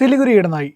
സിലിഗുരി ഇടനാഴി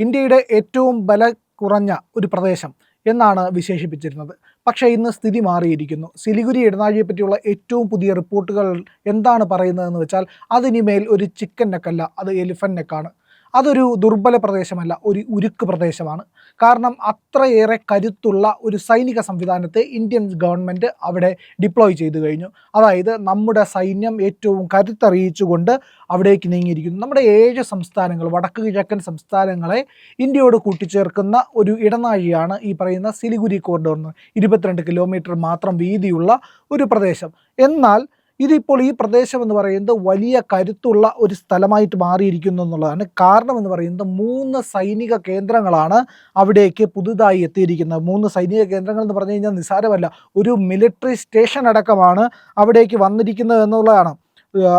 ഇന്ത്യയുടെ ഏറ്റവും ബല കുറഞ്ഞ ഒരു പ്രദേശം എന്നാണ് വിശേഷിപ്പിച്ചിരുന്നത്. പക്ഷേ ഇന്ന് സ്ഥിതി മാറിയിരിക്കുന്നു. സിലിഗുരി ഇടനാഴിയെ പറ്റിയുള്ള ഏറ്റവും പുതിയ റിപ്പോർട്ടുകൾ എന്താണ് പറയുന്നതെന്ന് വെച്ചാൽ അതിനിമേൽ ഒരു ചിക്കൻ നെക്കല്ല അത് എലിഫൻ നെക്കാണ് അതൊരു ദുർബല പ്രദേശമല്ല ഒരു ഉരുക്ക് പ്രദേശമാണ്. കാരണം അത്രയേറെ കരുത്തുള്ള ഒരു സൈനിക സംവിധാനത്തെ ഇന്ത്യൻ ഗവൺമെന്റ് അവിടെ ഡിപ്ലോയ് ചെയ്തു കഴിഞ്ഞു. അതായത് നമ്മുടെ സൈന്യം ഏറ്റവും കരുത്തറിയിച്ചുകൊണ്ട് അവിടേക്ക് നീങ്ങിയിരിക്കുന്നു. നമ്മുടെ ഏഴ് സംസ്ഥാനങ്ങൾ വടക്ക് കിഴക്കൻ സംസ്ഥാനങ്ങളെ ഇന്ത്യയോട് കൂട്ടിച്ചേർക്കുന്ന ഒരു ഇടനാഴിയാണ് ഈ പറയുന്ന സിലിഗുരി കോറിഡോർ എന്ന് ഇരുപത്തിരണ്ട് കിലോമീറ്റർ മാത്രം വീതിയുള്ള ഒരു പ്രദേശം. എന്നാൽ ഇതിപ്പോൾ ഈ പ്രദേശം എന്ന് പറയുന്നത് വലിയ കരുത്തുള്ള ഒരു സ്ഥലമായിട്ട് മാറിയിരിക്കുന്നു എന്നുള്ളതാണ്. കാരണം എന്ന് പറയുന്നത് മൂന്ന് സൈനിക കേന്ദ്രങ്ങളാണ് അവിടേക്ക് പുതുതായി എത്തിയിരിക്കുന്നത്. മൂന്ന് സൈനിക കേന്ദ്രങ്ങൾ എന്ന് പറഞ്ഞു കഴിഞ്ഞാൽ നിസ്സാരമല്ല ഒരു മിലിറ്ററി സ്റ്റേഷൻ അടക്കമാണ് അവിടേക്ക് വന്നിരിക്കുന്നത് എന്നുള്ളതാണ്.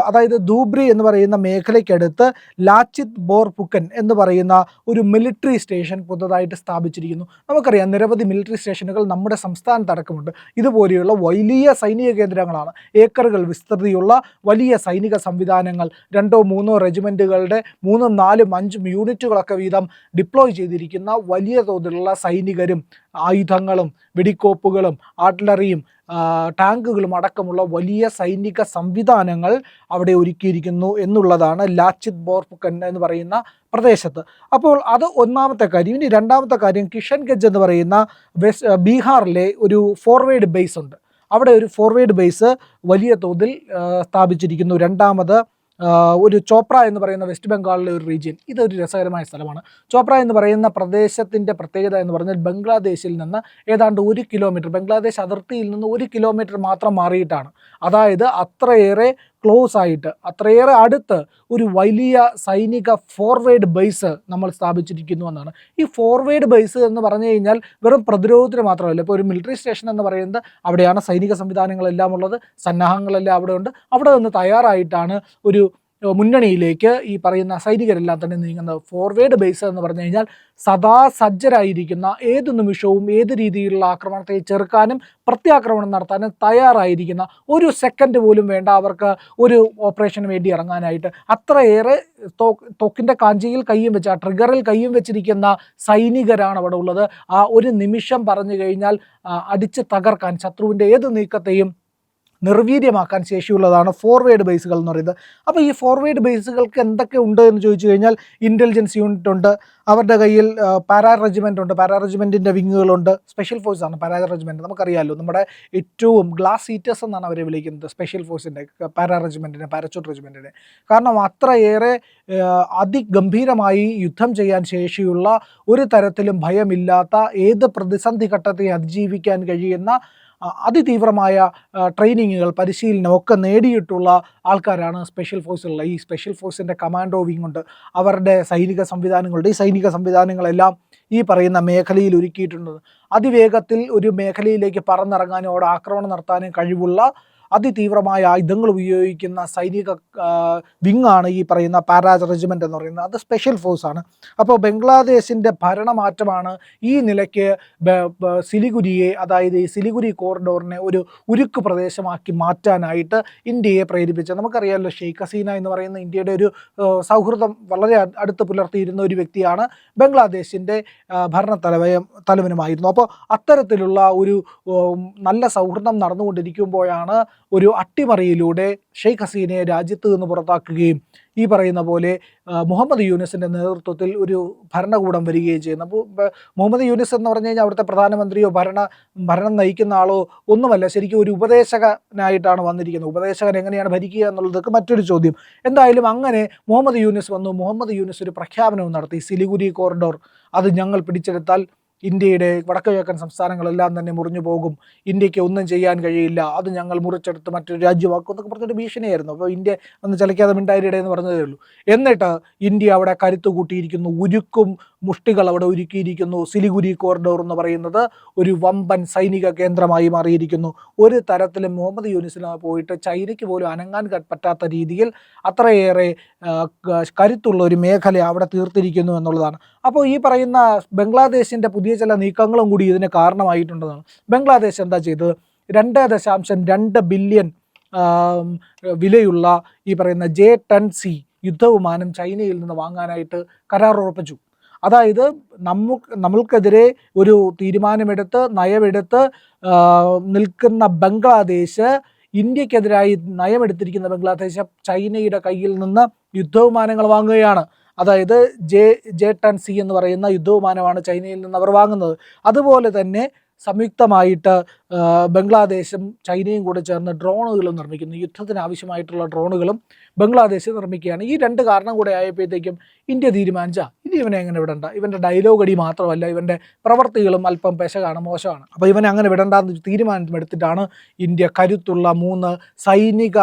അതായത് ധൂബ്രി എന്ന് പറയുന്ന മേഖലയ്ക്കടുത്ത് ലാച്ചിത് ബോർപുക്കൻ എന്ന് പറയുന്ന ഒരു മിലിറ്ററി സ്റ്റേഷൻ പുതുതായിട്ട് സ്ഥാപിച്ചിരിക്കുന്നു. നമുക്കറിയാം നിരവധി മിലിറ്ററി സ്റ്റേഷനുകൾ നമ്മുടെ സംസ്ഥാനത്തടക്കമുണ്ട് ഇതുപോലെയുള്ള വലിയ സൈനിക കേന്ദ്രങ്ങളാണ്. ഏക്കറുകൾ വിസ്തൃതിയുള്ള വലിയ സൈനിക സംവിധാനങ്ങൾ രണ്ടോ മൂന്നോ റെജിമെന്റുകളുടെ മൂന്നും നാലും അഞ്ചും യൂണിറ്റുകളൊക്കെ വീതം ഡിപ്ലോയ് ചെയ്തിരിക്കുന്ന വലിയ തോതിലുള്ള സൈനികരും ആയുധങ്ങളും വെടിക്കോപ്പുകളും ആർട്ടിലറിയും ടാങ്കുകളും അടക്കമുള്ള വലിയ സൈനിക സംവിധാനങ്ങൾ അവിടെ ഒരുക്കിയിരിക്കുന്നു എന്നുള്ളതാണ് ലാച്ചിത് ബോർഫുക്കൻ എന്ന് പറയുന്ന പ്രദേശത്ത്. അപ്പോൾ അത് ഒന്നാമത്തെ കാര്യം. ഇനി രണ്ടാമത്തെ കാര്യം കിഷൻഗഞ്ച് എന്ന് പറയുന്ന വെസ്റ്റ് ബീഹാറിലെ ഒരു ഫോർവേഡ് ബേസ് ഉണ്ട്. അവിടെ ഒരു ഫോർവേഡ് ബേസ് വലിയ തോതിൽ സ്ഥാപിച്ചിരിക്കുന്നു. രണ്ടാമത് ഒരു ചോപ്ര എന്ന് പറയുന്ന വെസ്റ്റ് ബംഗാളിലെ ഒരു റീജിയൻ. ഇതൊരു രസകരമായ സ്ഥലമാണ്. ചോപ്ര എന്ന് പറയുന്ന പ്രദേശത്തിന്റെ പ്രത്യേകത എന്ന് പറഞ്ഞാൽ ബംഗ്ലാദേശിൽ നിന്ന് ഏതാണ്ട് ഒരു കിലോമീറ്റർ ബംഗ്ലാദേശ് അതിർത്തിയിൽ നിന്ന് ഒരു കിലോമീറ്റർ മാത്രം മാറിയിട്ടാണ്. അതായത് അത്രയേറെ ക്ലോസ് ആയിട്ട് അത്രയേറെ അടുത്ത് ഒരു വലിയ സൈനിക ഫോർവേഡ് ബേസ് നമ്മൾ സ്ഥാപിച്ചിരിക്കുന്നു എന്നാണ്. ഈ ഫോർവേഡ് ബേസ് എന്ന് പറഞ്ഞു കഴിഞ്ഞാൽ വെറും പ്രതിരോധത്തിന് മാത്രമല്ല ഇപ്പോൾ ഒരു മിലിറ്ററി സ്റ്റേഷൻ എന്ന് പറയുന്നത് അവിടെയാണ് സൈനിക സംവിധാനങ്ങളെല്ലാം ഉള്ളത് സന്നാഹങ്ങളെല്ലാം അവിടെ ഉണ്ട് അവിടെ നിന്ന് തയ്യാറായിട്ടാണ് ഒരു മുന്നണിയിലേക്ക് ഈ പറയുന്ന സൈനികരെല്ലാം തന്നെ നീങ്ങുന്നത്. ഫോർവേഡ് ബേസ് എന്ന് പറഞ്ഞു കഴിഞ്ഞാൽ സദാ സജ്ജരായിരിക്കുന്ന ഏത് നിമിഷവും ഏത് രീതിയിലുള്ള ആക്രമണത്തെ ചെറുക്കാനും പ്രത്യാക്രമണം നടത്താനും തയ്യാറായിരിക്കുന്ന ഒരു സെക്കൻഡ് പോലും വേണ്ട അവർക്ക് ഒരു ഓപ്പറേഷന് വേണ്ടി ഇറങ്ങാനായിട്ട്. അത്രയേറെ തൊക്കിന്റെ കാഞ്ചിയിൽ കയ്യും വെച്ച് ആ ട്രിഗറിൽ കയ്യും വെച്ചിരിക്കുന്ന സൈനികരാണ് അവിടെ ഉള്ളത്. ആ ഒരു നിമിഷം പറഞ്ഞു കഴിഞ്ഞാൽ അടിച്ച് തകർക്കാൻ ശത്രുവിന്റെ ഏത് നീക്കത്തെയും നിർവീര്യമാക്കാൻ ശേഷിയുള്ളതാണ് ഫോർവേഡ് ബേസുകൾ എന്ന് പറയുന്നത്. അപ്പോൾ ഈ ഫോർവേഡ് ബേസുകൾക്ക് എന്തൊക്കെ ഉണ്ട് എന്ന് ചോദിച്ചു കഴിഞ്ഞാൽ ഇന്റലിജൻസ് യൂണിറ്റ് ഉണ്ട് അവരുടെ കയ്യിൽ പാരാ റെജിമെന്റ് ഉണ്ട്. പാരാ റെജിമെന്റിന്റെ വിങ്ങുകളുണ്ട് സ്പെഷ്യൽ ഫോഴ്സ് ആണ് പാരാ റെജിമെന്റ് നമുക്കറിയാമല്ലോ നമ്മുടെ ഏറ്റവും ഗ്ലാസ് സീറ്റേഴ്സ് എന്നാണ് അവരെ വിളിക്കുന്നത്. സ്പെഷ്യൽ ഫോഴ്സിന്റെ പാരാ റെജിമെന്റിനെ പാരച്യൂട്ട് റെജിമെന്റിനെ കാരണം അത്രയേറെ അതിഗംഭീരമായി യുദ്ധം ചെയ്യാൻ ശേഷിയുള്ള ഒരു തരത്തിലും ഭയമില്ലാത്ത ഏത് പ്രതിസന്ധി ഘട്ടത്തെ അതിജീവിക്കാൻ കഴിയുന്ന അതിതീവ്രമായ ട്രെയിനിങ്ങുകൾ പരിശീലനം ഒക്കെ നേടിയിട്ടുള്ള ആൾക്കാരാണ് സ്പെഷ്യൽ ഫോഴ്സിലുള്ള ഈ സ്പെഷ്യൽ ഫോഴ്സിന്റെ കമാൻഡോ വിങ് ഉണ്ട്. അവരുടെ സൈനിക സംവിധാനങ്ങളുടെ ഈ സൈനിക സംവിധാനങ്ങളെല്ലാം ഈ പറയുന്ന മേഖലയിൽ ഒരുക്കിയിട്ടുണ്ട്. അതിവേഗത്തിൽ ഒരു മേഖലയിലേക്ക് പറന്നിറങ്ങാനും അവിടെ ആക്രമണം നടത്താനും കഴിവുള്ള അതിതീവ്രമായ ആയുധങ്ങൾ ഉപയോഗിക്കുന്ന സൈനിക വിങ്ങാണ് ഈ പറയുന്ന പാരാജ് റെജിമെന്റ് എന്ന് പറയുന്നത്. അത് സ്പെഷ്യൽ ഫോഴ്സാണ് അപ്പോൾ ബംഗ്ലാദേശിന്റെ ഭരണമാറ്റമാണ് ഈ നിലയ്ക്ക് സിലിഗുരിയെ അതായത് ഈ സിലിഗുരി കോറിഡോറിനെ ഒരു ഉരുക്ക് പ്രദേശമാക്കി മാറ്റാനായിട്ട് ഇന്ത്യയെ പ്രേരിപ്പിച്ചത്. നമുക്കറിയാമല്ലോ ഷെയ്ഖ് ഹസീന എന്ന് പറയുന്ന ഇന്ത്യയുടെ ഒരു സൗഹൃദം വളരെ അടുത്ത് പുലർത്തിയിരുന്ന ഒരു വ്യക്തിയാണ് ബംഗ്ലാദേശിന്റെ ഭരണ തലവയും തലവനുമായിരുന്നു. അപ്പോൾ അത്തരത്തിലുള്ള ഒരു നല്ല സൗഹൃദം നടന്നുകൊണ്ടിരിക്കുമ്പോഴാണ് ഒരു അട്ടിമറിയിലൂടെ ഷെയ്ഖ് ഹസീനയെ രാജ്യത്ത് നിന്ന് പുറത്താക്കുകയും ഈ പറയുന്ന പോലെ മുഹമ്മദ് യൂനിസിന്റെ നേതൃത്വത്തിൽ ഒരു ഭരണകൂടം വരികയും ചെയ്യുന്നു. അപ്പോൾ മുഹമ്മദ് യൂനിസ് എന്ന് പറഞ്ഞു കഴിഞ്ഞാൽ അവിടുത്തെ പ്രധാനമന്ത്രിയോ ഭരണ ഭരണം നയിക്കുന്ന ആളോ ഒന്നുമല്ല. ശരിക്കും ഒരു ഉപദേശകനായിട്ടാണ് വന്നിരിക്കുന്നത്. ഉപദേശകൻ എങ്ങനെയാണ് ഭരിക്കുക എന്നുള്ളതൊക്കെ മറ്റൊരു ചോദ്യം. എന്തായാലും അങ്ങനെ മുഹമ്മദ് യൂനിസ് വന്നു. മുഹമ്മദ് യൂനിസ് ഒരു പ്രഖ്യാപനവും നടത്തി. സിലിഗുരി കോറിഡോർ അത് ഞങ്ങൾ പിടിച്ചെടുത്താൽ ഇന്ത്യയുടെ വടക്കു കിഴക്കൻ സംസ്ഥാനങ്ങളെല്ലാം തന്നെ മുറിഞ്ഞു പോകും. ഇന്ത്യയ്ക്ക് ഒന്നും ചെയ്യാൻ കഴിയില്ല. അത് ഞങ്ങൾ മുറിച്ചെടുത്ത് മറ്റൊരു രാജ്യമാക്കും എന്നൊക്കെ പറഞ്ഞൊരു ഭീഷണിയായിരുന്നു. അപ്പോൾ ഇന്ത്യ ഒന്ന് ചലിക്കാതെ മിണ്ടായിരുടെ എന്ന് പറഞ്ഞതേ ഉള്ളൂ. എന്നിട്ട് ഇന്ത്യ അവിടെ കരുത്തു കൂട്ടിയിരിക്കുന്നു. ഉരുക്കും മുഷ്ടികൾ അവിടെ ഒരുക്കിയിരിക്കുന്നു. സിലിഗുരി കോറിഡോർ എന്ന് പറയുന്നത് ഒരു വമ്പൻ സൈനിക കേന്ദ്രമായി മാറിയിരിക്കുന്നു. ഒരു തരത്തിലും മുഹമ്മദ് യൂനിസിന് പോയിട്ട് ചൈനയ്ക്ക് പോലും അനങ്ങാൻ പറ്റാത്ത രീതിയിൽ അത്രയേറെ കരുത്തുള്ള ഒരു മേഖല അവിടെ തീർത്തിരിക്കുന്നു എന്നുള്ളതാണ്. അപ്പോൾ ഈ പറയുന്ന ബംഗ്ലാദേശിന്റെ പുതിയ ചില നീക്കങ്ങളും കൂടി ഇതിന് കാരണമായിട്ടുണ്ടെന്നാണ്. ബംഗ്ലാദേശ് എന്താ ചെയ്തത്? രണ്ട് ദശാംശം രണ്ട് ബില്യൺ വിലയുള്ള ഈ പറയുന്ന ജെ ടെൻ സി യുദ്ധവിമാനം ചൈനയിൽ നിന്ന് വാങ്ങാനായിട്ട് കരാർ ഉറപ്പിച്ചു അതായത് നമുക്ക് നമ്മൾക്കെതിരെ ഒരു തീരുമാനമെടുത്ത് നയമെടുത്ത് നിൽക്കുന്ന ബംഗ്ലാദേശ് ഇന്ത്യക്കെതിരായി നയമെടുത്തിരിക്കുന്ന ബംഗ്ലാദേശ് ചൈനയുടെ കയ്യിൽ നിന്ന് യുദ്ധവിമാനങ്ങൾ വാങ്ങുകയാണ്. അതായത് ജെ ജെ ടെൻ സി എന്ന് പറയുന്ന യുദ്ധവിമാനമാണ് ചൈനയിൽ നിന്ന് അവർ വാങ്ങുന്നത്. അതുപോലെ തന്നെ സംയുക്തമായിട്ട് ബംഗ്ലാദേശും ചൈനയും കൂടെ ചേർന്ന് ഡ്രോണുകളും നിർമ്മിക്കുന്നു. യുദ്ധത്തിന് ആവശ്യമായിട്ടുള്ള ഡ്രോണുകളും ബംഗ്ലാദേശ് നിർമ്മിക്കുകയാണ്. ഈ രണ്ട് കാരണം കൂടെ ആയപ്പോഴത്തേക്കും ഇന്ത്യ തീരുമാനിച്ച ഇനി ഇവനെ എങ്ങനെ വിടണ്ട. ഇവന്റെ ഡയലോഗ് അടി മാത്രമല്ല ഇവന്റെ പ്രവർത്തികളും അല്പം പെശകാണ് മോശമാണ്. അപ്പോൾ ഇവനെ അങ്ങനെ വിടണ്ടെന്ന് തീരുമാനമെടുത്തിട്ടാണ് ഇന്ത്യ കരുത്തുള്ള മൂന്ന് സൈനിക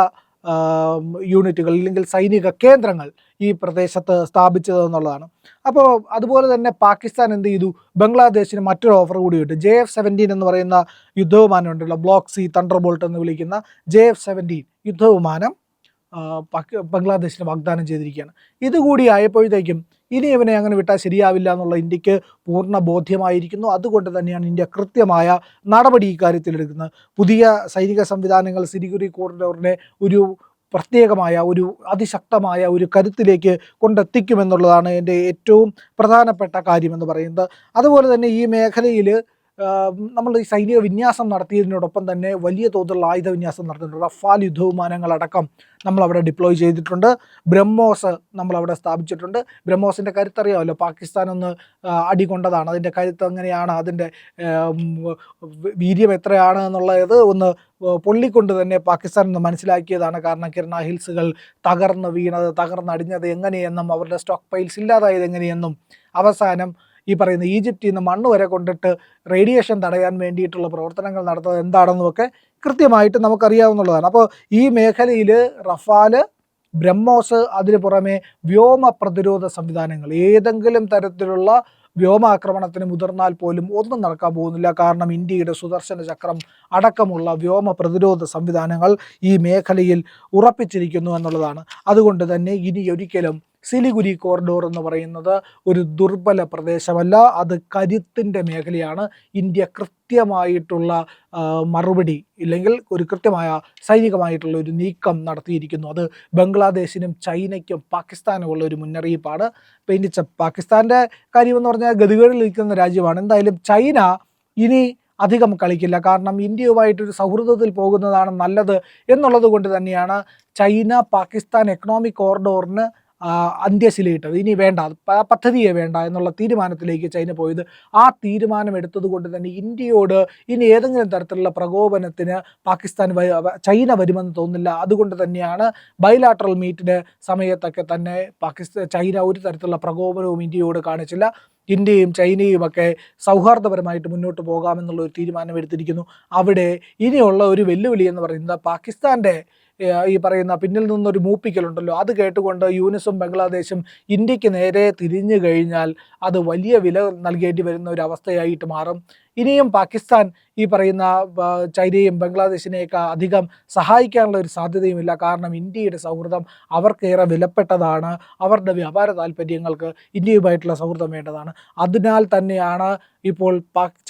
യൂണിറ്റുകൾ അല്ലെങ്കിൽ സൈനിക കേന്ദ്രങ്ങൾ ഈ പ്രദേശത്ത് സ്ഥാപിച്ചത് എന്നുള്ളതാണ് അപ്പോൾ അതുപോലെ തന്നെ പാകിസ്ഥാൻ എന്ത് ചെയ്തു? ബംഗ്ലാദേശിന് മറ്റൊരു ഓഫർ കൂടി കിട്ടും ജെ എഫ് സെവന്റീൻ എന്ന് പറയുന്ന യുദ്ധവിമാനം ഉണ്ടല്ലോ ബ്ലോക്ക് സി തണ്ടർ ബോൾട്ട് എന്ന് വിളിക്കുന്ന ജെ എഫ് സെവന്റീൻ യുദ്ധവിമാനം ബംഗ്ലാദേശിന് വാഗ്ദാനം ചെയ്തിരിക്കുകയാണ്. ഇതുകൂടി ആയപ്പോഴത്തേക്കും ഇനി ഇവനെ അങ്ങനെ വിട്ടാൽ ശരിയാവില്ല എന്നുള്ള ഇന്ത്യയ്ക്ക് പൂർണ ബോധ്യമായിരിക്കുന്നു. അതുകൊണ്ട് തന്നെയാണ് ഇന്ത്യ കൃത്യമായ നടപടി ഇക്കാര്യത്തിൽ എടുക്കുന്നത്. പുതിയ സൈനിക സംവിധാനങ്ങൾ സിരിഗുരി കോറിഡോറിനെ ഒരു പ്രത്യേകമായ ഒരു അതിശക്തമായ ഒരു കരുത്തിലേക്ക് കൊണ്ടെത്തിക്കുമെന്നുള്ളതാണ് എന്റെ ഏറ്റവും പ്രധാനപ്പെട്ട കാര്യമെന്ന് പറയുന്നത്. അതുപോലെ തന്നെ ഈ മേഖലയിൽ നമ്മൾ ഈ സൈനിക വിന്യാസം നടത്തിയതിനോടൊപ്പം തന്നെ വലിയ തോതിലുള്ള ആയുധ വിന്യാസം നടത്തിയിട്ടുണ്ട്. റഫാൽ യുദ്ധവിമാനങ്ങളടക്കം നമ്മൾ അവിടെ ഡിപ്ലോയ് ചെയ്തിട്ടുണ്ട്. ബ്രഹ്മോസ് നമ്മൾ അവിടെ സ്ഥാപിച്ചിട്ടുണ്ട്. ബ്രഹ്മോസിന്റെ കരുത്തറിയാമല്ലോ? പാകിസ്ഥാൻ ഒന്ന് അടി അടികൊണ്ടതാണ്. അതിന്റെ കരുത്ത് എങ്ങനെയാണ്? അതിന്റെ വീര്യം എത്രയാണ് എന്നുള്ളത് ഒന്ന് പൊള്ളിക്കൊണ്ട് തന്നെ പാകിസ്ഥാൻ ഒന്ന് മനസ്സിലാക്കിയതാണ്. കാരണം കിരണ ഹിൽസുകൾ തകർന്ന് വീണത് തകർന്നടിഞ്ഞത് എങ്ങനെയെന്നും അവരുടെ സ്റ്റോക്ക് പൈൽസ് ഇല്ലാതായത് എങ്ങനെയെന്നും അവസാനം ഈ പറയുന്ന ഈജിപ്തിൽ നിന്ന് മണ്ണ് വരെ കൊണ്ടിട്ട് റേഡിയേഷൻ തടയാൻ വേണ്ടിയിട്ടുള്ള പ്രവർത്തനങ്ങൾ നടത്തുന്നത് എന്താണെന്നുമൊക്കെ കൃത്യമായിട്ട് നമുക്കറിയാവുന്നതാണ്. അപ്പോൾ ഈ മേഖലയിൽ റഫാൽ ബ്രഹ്മോസ് അതിന് പുറമെ വ്യോമ പ്രതിരോധ സംവിധാനങ്ങൾ ഏതെങ്കിലും തരത്തിലുള്ള വ്യോമാക്രമണത്തിന് മുതിർന്നാൽ പോലും ഒന്നും നടക്കാൻ പോകുന്നില്ല. കാരണം ഇന്ത്യയുടെ സുദർശന ചക്രം അടക്കമുള്ള വ്യോമ പ്രതിരോധ സംവിധാനങ്ങൾ ഈ മേഖലയിൽ ഉറപ്പിച്ചിരിക്കുന്നു എന്നുള്ളതാണ്. അതുകൊണ്ട് തന്നെ ഇനി ഒരിക്കലും സിലിഗുരി കോറിഡോർ എന്ന് പറയുന്നത് ഒരു ദുർബല പ്രദേശമല്ല. അത് കരുത്തിന്റെ മേഖലയാണ്. ഇന്ത്യ കൃത്യമായിട്ടുള്ള മറുപടി ഇല്ലെങ്കിൽ ഒരു കൃത്യമായ സൈനികമായിട്ടുള്ള ഒരു നീക്കം നടത്തിയിരിക്കുന്നു. അത് ബംഗ്ലാദേശിനും ചൈനയ്ക്കും പാകിസ്ഥാനും ഉള്ള ഒരു മുന്നറിയിപ്പാണ്. പെയിന്റിച്ച പാകിസ്ഥാന്റെ കാര്യമെന്ന് പറഞ്ഞാൽ ഗതികേടിൽ നിൽക്കുന്ന രാജ്യമാണ്. എന്തായാലും ചൈന ഇനി അധികം കളിക്കില്ല. കാരണം ഇന്ത്യയുമായിട്ടൊരു സൗഹൃദത്തിൽ പോകുന്നതാണ് നല്ലത് എന്നുള്ളത് കൊണ്ട് തന്നെയാണ് ചൈന പാകിസ്ഥാൻ എക്കണോമിക് കോറിഡോറിന് അന്ത്യശിലയിട്ടത്. ഇനി വേണ്ട പദ്ധതിയെ വേണ്ട എന്നുള്ള തീരുമാനത്തിലേക്ക് ചൈന പോയത്. ആ തീരുമാനം എടുത്തതുകൊണ്ട് തന്നെ ഇന്ത്യയോട് ഇനി ഏതെങ്കിലും തരത്തിലുള്ള പ്രകോപനത്തിന് പാകിസ്ഥാൻ ചൈന വരുമെന്ന് തോന്നില്ല അതുകൊണ്ട് തന്നെയാണ് ബൈലാട്രൽ മീറ്റിന്റെ സമയത്തൊക്കെ തന്നെ പാകിസ്ഥാൻ ചൈന ഒരു തരത്തിലുള്ള പ്രകോപനവും ഇന്ത്യയോട് കാണിച്ചില്ല. ഇന്ത്യയും ചൈനയും ഒക്കെ സൗഹാർദ്ദപരമായിട്ട് മുന്നോട്ട് പോകാമെന്നുള്ള ഒരു തീരുമാനം എടുത്തിരിക്കുന്നു. അവിടെ ഇനിയുള്ള ഒരു വെല്ലുവിളി എന്ന് പറയുന്നത് പാകിസ്ഥാന്റെ ഈ പറയുന്ന പിന്നിൽ നിന്നൊരു മൂപ്പിക്കലുണ്ടല്ലോ. അത് കേട്ടുകൊണ്ട് യൂനിസും ബംഗ്ലാദേശും ഇന്ത്യയ്ക്ക് നേരെ തിരിഞ്ഞു കഴിഞ്ഞാൽ അത് വലിയ വില നൽകേണ്ടി വരുന്ന ഒരു അവസ്ഥയായിട്ട് മാറും. ഇനിയും പാകിസ്ഥാൻ ഈ പറയുന്ന ചൈനയും ബംഗ്ലാദേശിനെയൊക്കെ അധികം സഹായിക്കാനുള്ള ഒരു സാധ്യതയുമില്ല. കാരണം ഇന്ത്യയുടെ സൗഹൃദം അവർക്കേറെ വിലപ്പെട്ടതാണ്. അവരുടെ വ്യാപാര താല്പര്യങ്ങൾക്ക് ഇന്ത്യയുമായിട്ടുള്ള സൗഹൃദം വേണ്ടതാണ്. അതിനാൽ തന്നെയാണ് ഇപ്പോൾ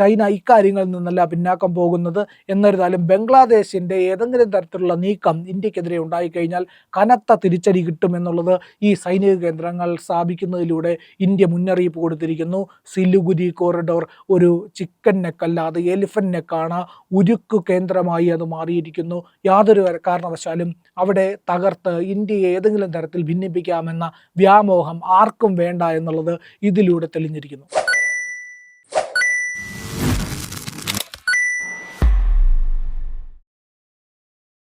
ചൈന ഇക്കാര്യങ്ങളിൽ നിന്നല്ല പിന്നാക്കം പോകുന്നത്. എന്നിരുന്നാലും ബംഗ്ലാദേശിന്റെ ഏതെങ്കിലും തരത്തിലുള്ള നീക്കം ഇന്ത്യക്കെതിരെ ഉണ്ടായിക്കഴിഞ്ഞാൽ കനത്ത തിരിച്ചടി കിട്ടും എന്നുള്ളത് ഈ സൈനിക കേന്ദ്രങ്ങൾ സ്ഥാപിക്കുന്നതിലൂടെ ഇന്ത്യ മുന്നറിയിപ്പ് കൊടുത്തിരിക്കുന്നു. സിലുഗുരി കോറിഡോർ ഒരു ചിക്കൻ നെക്കല്ല അത് എലിഫന്റ് നെക്കാണ് ഉരുക്കു കേന്ദ്രമായി അത് മാറിയിരിക്കുന്നു. യാതൊരു കാരണവശാലും അവിടെ തകർത്ത് ഇന്ത്യയെ ഏതെങ്കിലും തരത്തിൽ ഭിന്നിപ്പിക്കാമെന്ന വ്യാമോഹം ആർക്കും വേണ്ട എന്നുള്ളത് ഇതിലൂടെ തെളിഞ്ഞിരിക്കുന്നു.